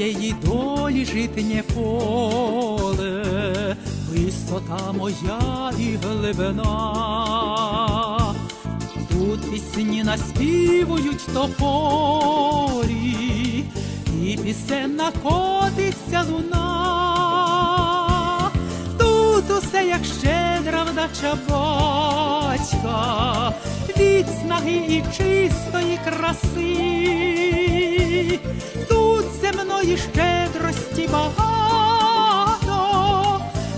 моєї долі житнє поле, висота моя і глибина. Тут пісні наспівують тополі, і пісенна котиться луна. Тут усе як щедра вдача батька, від снаги і чистої краси. Земної щедрості багато,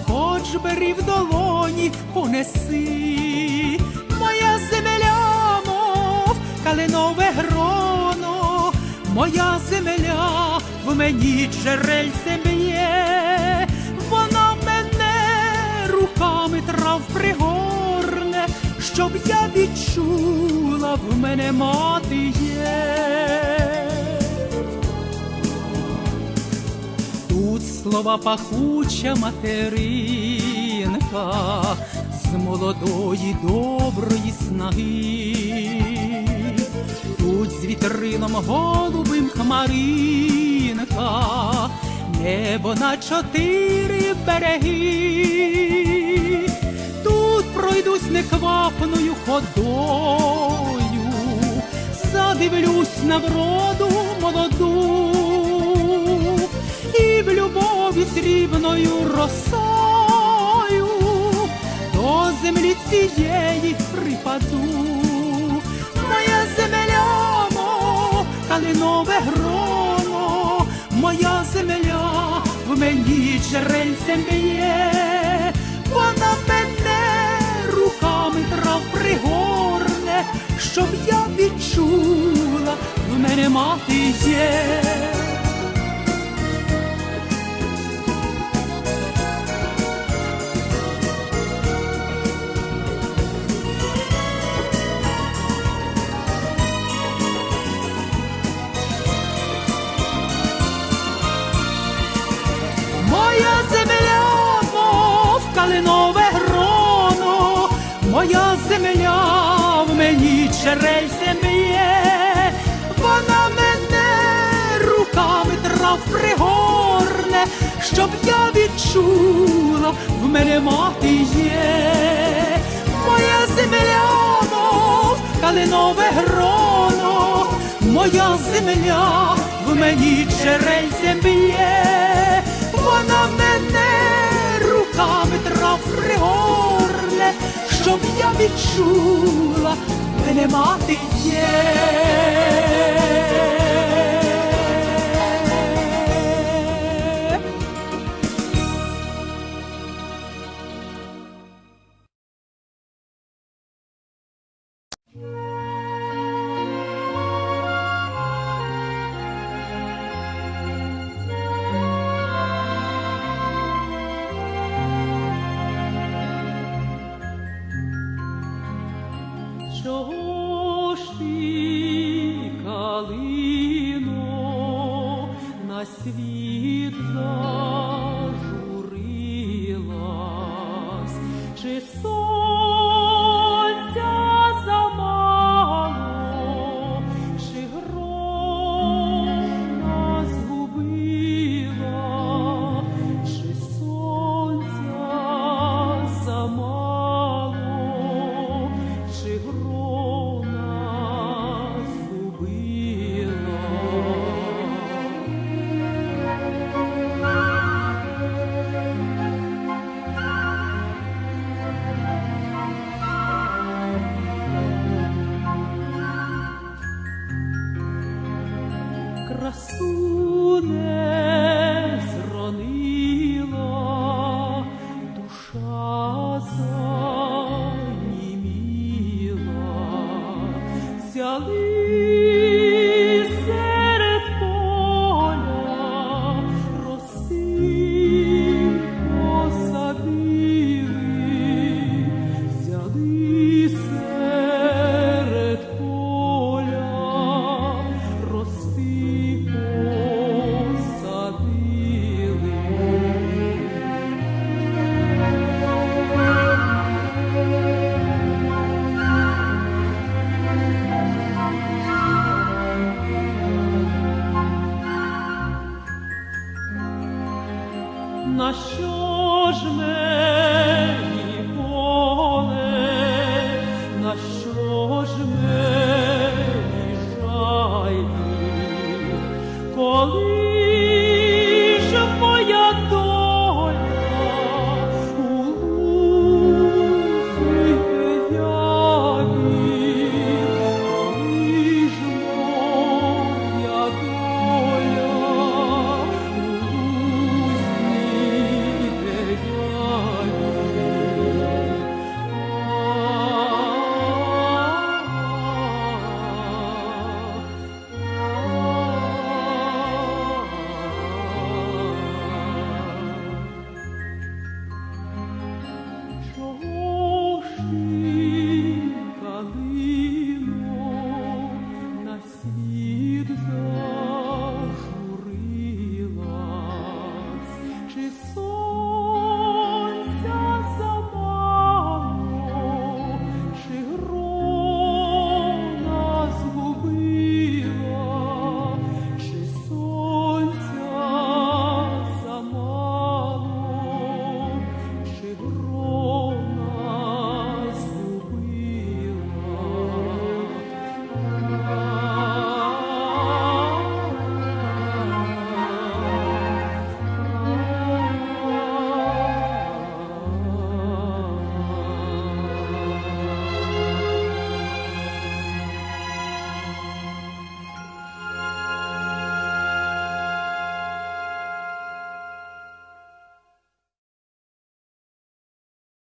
хоч бери в долоні понеси. Моя земля, мов калинове гроно, моя земля в мені джерельцем б'є, вона мене руками трав пригорне, щоб я відчула в мене мати є. Тут слова пахуча материнка з молодої доброї снаги. Тут з вітрином голубим хмаринка, небо на чотири береги. Тут пройдусь неквапною ходою, задивлюсь на вроду молоду срібною росою до землі цієї припаду. Моя земля, мов калинове гроно, моя земля в мені джерельцем б'є, вона мене руками трав пригорне, щоб я відчула, в мене мати є. Відчула, в мене мати є. Моя земля, мов калинове гроно, моя земля в мені черельцем б'є, вона мене руками трав пригорне, щоб я відчула, мене мати є. Valley. Boże